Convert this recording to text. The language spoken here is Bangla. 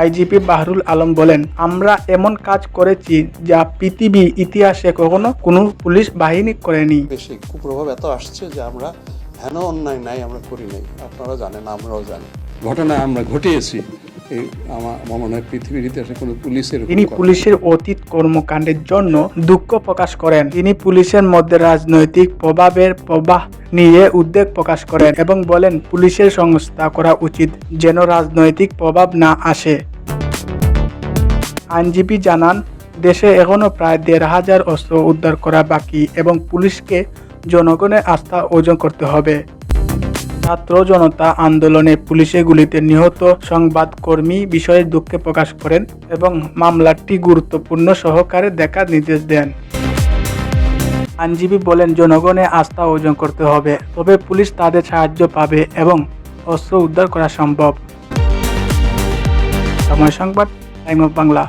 আইজিপি বাহরুল আলম বলেন আমরা এমন কাজ করেছি যা পৃথিবী ইতিহাসে কখনো কোনো পুলিশ বাহিনী করেনি। বেশি কুপ্রভাব এত আসছে যে আমরা হেন অন্যায় নাই আমরা করি নাই। আপনারা জানেন আমরাও জানি। ঘটনা আমরা ঘটিয়েছি। এই আমার আমার মনে হয় পৃথিবীর ইতিহাসে কোনো পুলিশের তিনি পুলিশের অতীত কর্মকাণ্ডের জন্য দুঃখ প্রকাশ করেন। তিনি পুলিশের মধ্যে রাজনৈতিক প্রভাবের প্রবাহ নিয়ে উদ্বেগ প্রকাশ করেন এবং বলেন পুলিশের সংস্থা করা উচিত যেন রাজনৈতিক প্রভাব না আসে। আইনজীবী জানান দেশে এখনও প্রায় দেড় হাজার অস্ত্র উদ্ধার করা বাকি এবং পুলিশকে জনগণের আস্থা অর্জন করতে হবে। ছাত্র জনতা আন্দোলনে পুলিশের গুলিতে নিহত সংবাদকর্মী বিষয়ে দুঃখে প্রকাশ করেন এবং মামলাটি গুরুত্বপূর্ণ সহকারে দেখার নির্দেশ দেন। আইনজীবী বলেন, জনগণের আস্থা অর্জন করতে হবে, তবে পুলিশ তাদের সাহায্য পাবে এবং অস্ত্র উদ্ধার করা সম্ভব। সময় সংবাদ, টাইম অফ বাংলা।